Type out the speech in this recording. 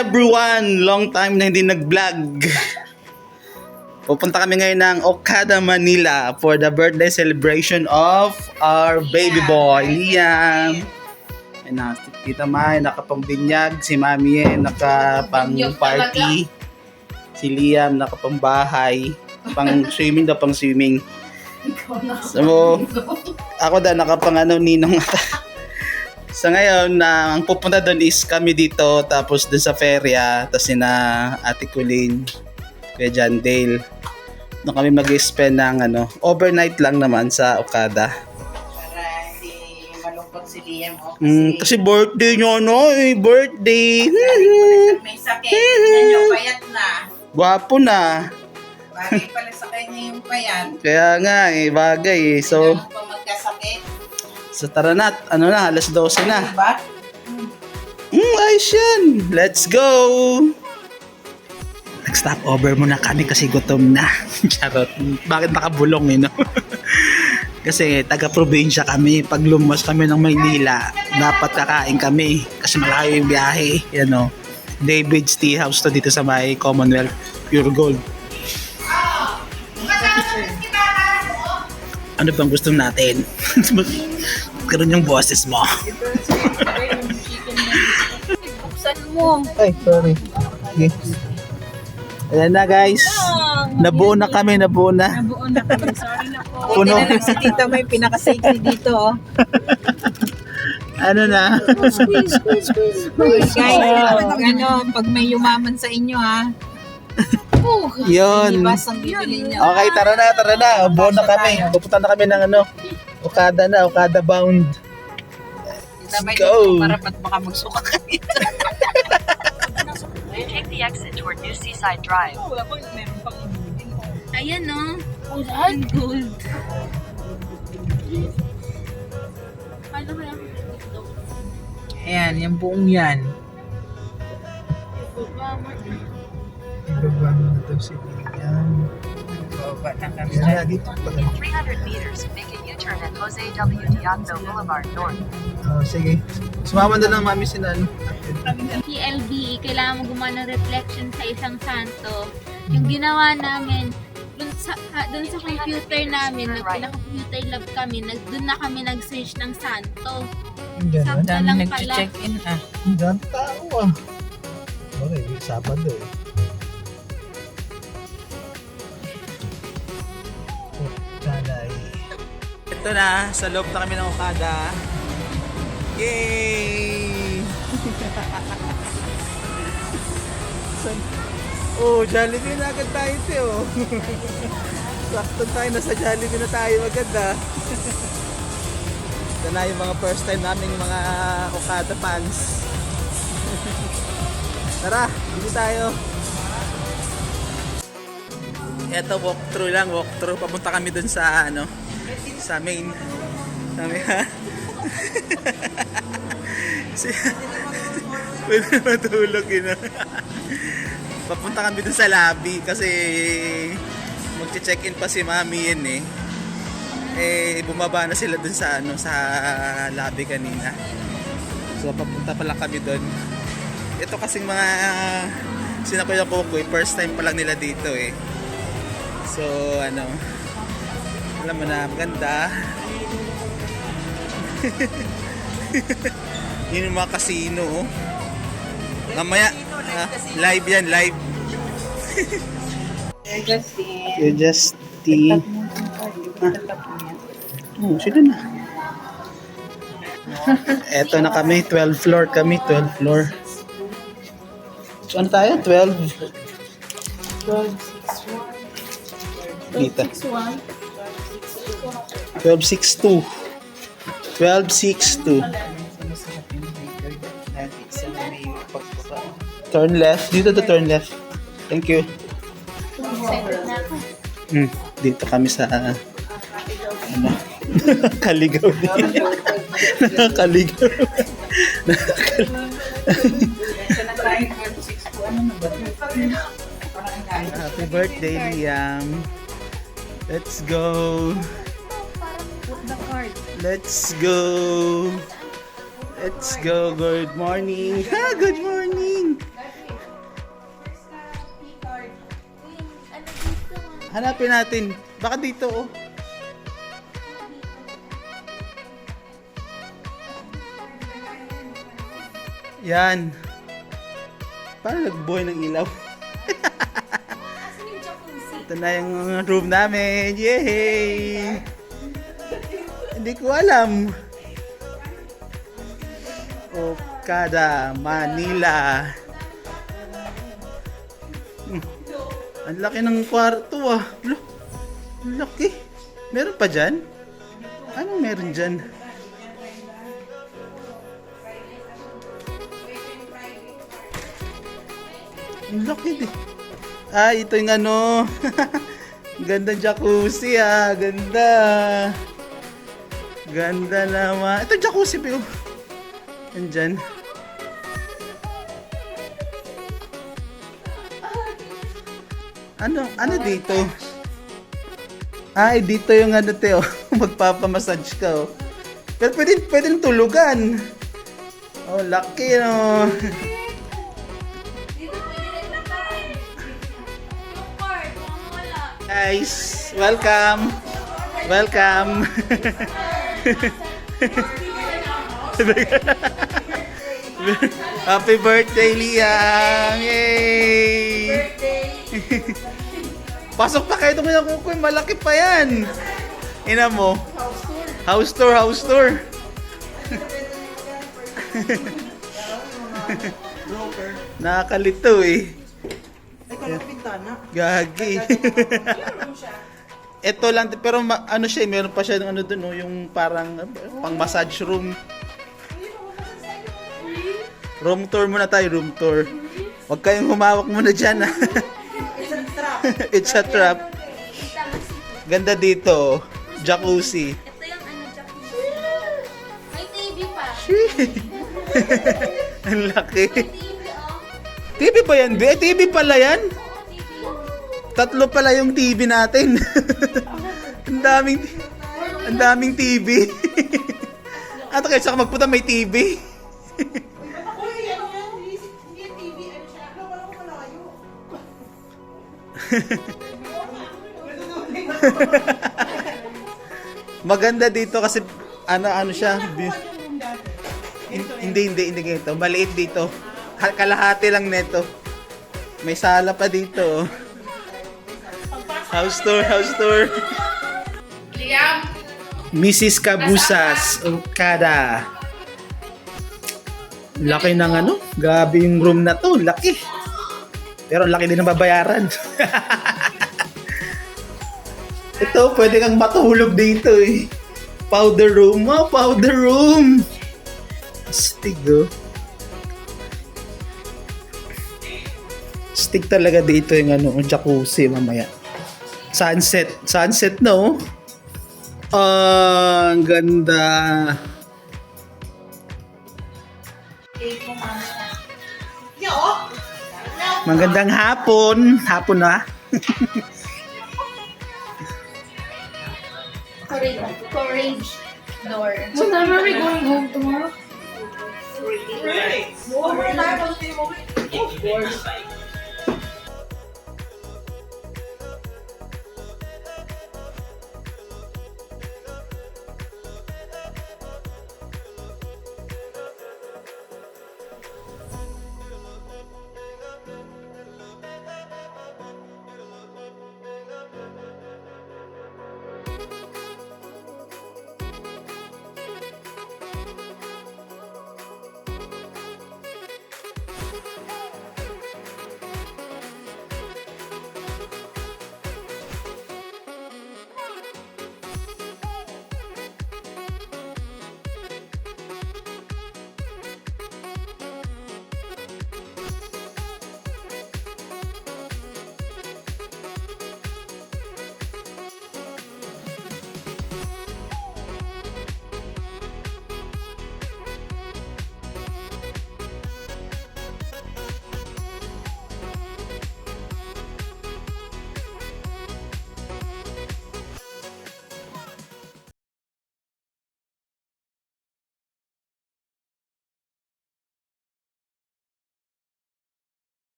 everyone! Long time na hindi nag-vlog. Pupunta kami ngayon ng Okada, Manila for the birthday celebration of our baby boy, Liam. Ayun na, si Tita Mai nakapangbinyag, si Mami eh, nakapang-party. Si Liam nakapang-bahay. Pang swimming daw, pang swimming. So, ako daw nakapang ano, ninong Sa ngayon, na ang pupunta doon is kami dito, tapos doon sa ferya, tapos sina Ate Kulin, Kuya John Dale. Doon kami mag-spend ng ano, overnight lang naman sa Okada. Para hindi malungkot si Liam o kasi Mm, kasi birthday niya, no? Eh, birthday. may sakit. Yan payat na. Gwapo na. Bagay pala sa kanya yung payat. Kaya nga, eh, bagay eh. So. So tara na, ano na, alas 12 na. Diba? Mm, ayos yan. Let's go! Nag-stop over muna kami kasi gutom na. Charot. Bakit nakabulong eh, no? kasi taga-probinsya kami. Pag lumos kami ng Maynila, dapat kakain kami. Kasi malayo yung biyahe. Yan o. David's Tea House to dito sa may Commonwealth. Pure Gold. Ano bang gusto natin? Karoon yung boses mo. Buksan mo. Ay, sorry. Okay. Ayan na guys. Nabuo na kami, nabuo na. Nabuo na kami. Sorry na po. Puno. Buti na lang si Tita may pinaka-safety dito. Oh. Ano na? Squeeze, squeeze, squeeze. Guys, pag, ano, pag may yumaman sa inyo ha, Yun. ibas ang bibili niyo. Okay, tara na, tara na. Buo na kami. Pupunta na kami ng ano. Okada na, Okada bound. Sabay go. dito para pat baka magsuka kayo. Take the exit toward New Seaside Drive. Ayan no. Gold. Gold. Ano ba yan? Ayan, yung buong yan. Ibaba mo ito si Liam. Baba na kami. Yan na, dito. In 300 meters, make a U-turn at Jose W. Diazzo Boulevard North. Oh, sige. Sumama na lang mami si Nan. PLB, kailangan mo gumawa ng reflection sa isang santo. Yung ginawa namin, dun sa, ah, dun sa computer namin, nag pinaka-computer lab kami, nag, dun na kami nag-search ng santo. Sakto lang Dami pala. nag-check-in ah. Ang dami tao ah. Okay, Sabado eh. Ito na, sa loob na kami ng Okada. Yay! Oh, Jollibee na agad tayo ito oh. Sakto tayo, nasa Jollibee na tayo agad ah. Ito na yung mga first time naming mga Okada fans. Tara, dito tayo. Eto, walkthrough lang, walkthrough. Papunta kami dun sa, ano, sa main. Sa main, ha? si, pwede matulog yun. Papunta kami dun sa lobby kasi magche-check-in pa si mami yun eh. Eh, bumaba na sila dun sa, ano, sa lobby kanina. So, papunta pa lang kami dun ito kasing mga sina Kuya Kukoy, first time pa lang nila dito eh. So, ano, alam mo na, maganda. Yun yung mga casino. oh. Mamaya, ah, live yan, live. You just the... Oh, sila na. Eto na kami, 12 floor kami, 12 floor. So, ano tayo? 12? 12, Dito. 1262. 1262. Turn left. Dito to turn left. Thank you. Hmm, dito kami sa ano? Kaligaw din. Nakakaligaw. Happy birthday, Liam. Let's go. Put the card. Let's go. Let's go. Good morning. Ha, good morning. Hanapin natin. Baka dito oh. Yan. Parang nagbuhay ng ilaw. Ito na yung room namin. Yay! Hindi ko alam. Okada, Manila. Hmm. Ang laki ng kwarto ah. Ang laki. Meron pa dyan? Anong meron dyan? Ang laki din. Ah, ito yung ano. Ganda jacuzzi ah. Ganda. Ganda naman. Ito jacuzzi yun. Andyan. Ano, ano dito? Ay, dito yung ano, Teo. Magpapamassage ka, oh. Pero pwede, pwede tulugan. Oh, lucky, no? Guys, welcome. Welcome. Happy birthday, Liang! Yay! Pasok pa kayo itong kukoy, malaki pa yan. Ina mo. House tour, house tour. Nakakalito eh. Gagi. Ito lang, pero ma- ano siya, eh, meron pa siya ng ano dun, oh, yung parang uh, pang massage room. Room tour muna tayo, room tour. Huwag kayong humawak muna dyan, ha? It's a trap. Kita mo si Ganda dito, oh. jacuzzi. Ito yung ano, jacuzzi. May TV pa. Ang laki. TV, pa yan, Be? TV pala yan? Tatlo pala yung TV natin. ang daming ang daming TV. At kaya sa magpunta may TV. Maganda dito kasi ano ano siya. Hin- Hindi hindi hindi ganito. Maliit dito. Ha- Kalahati lang neto. May sala pa dito. oh. House tour, house tour. Mrs. Cabusas, Okada. Laki ng ano? Gabi yung room na to. Laki. Pero ang laki din ng babayaran. Ito, pwede kang matulog dito eh. Powder room. Oh, powder room. Astig oh. Stick talaga dito yung ano, yung jacuzzi mamaya. Sunset. Sunset no? Ah, ang ganda. Magandang hapon. Hapon na. Courage. Courage door. What time are we going home tomorrow? Really? Overnight,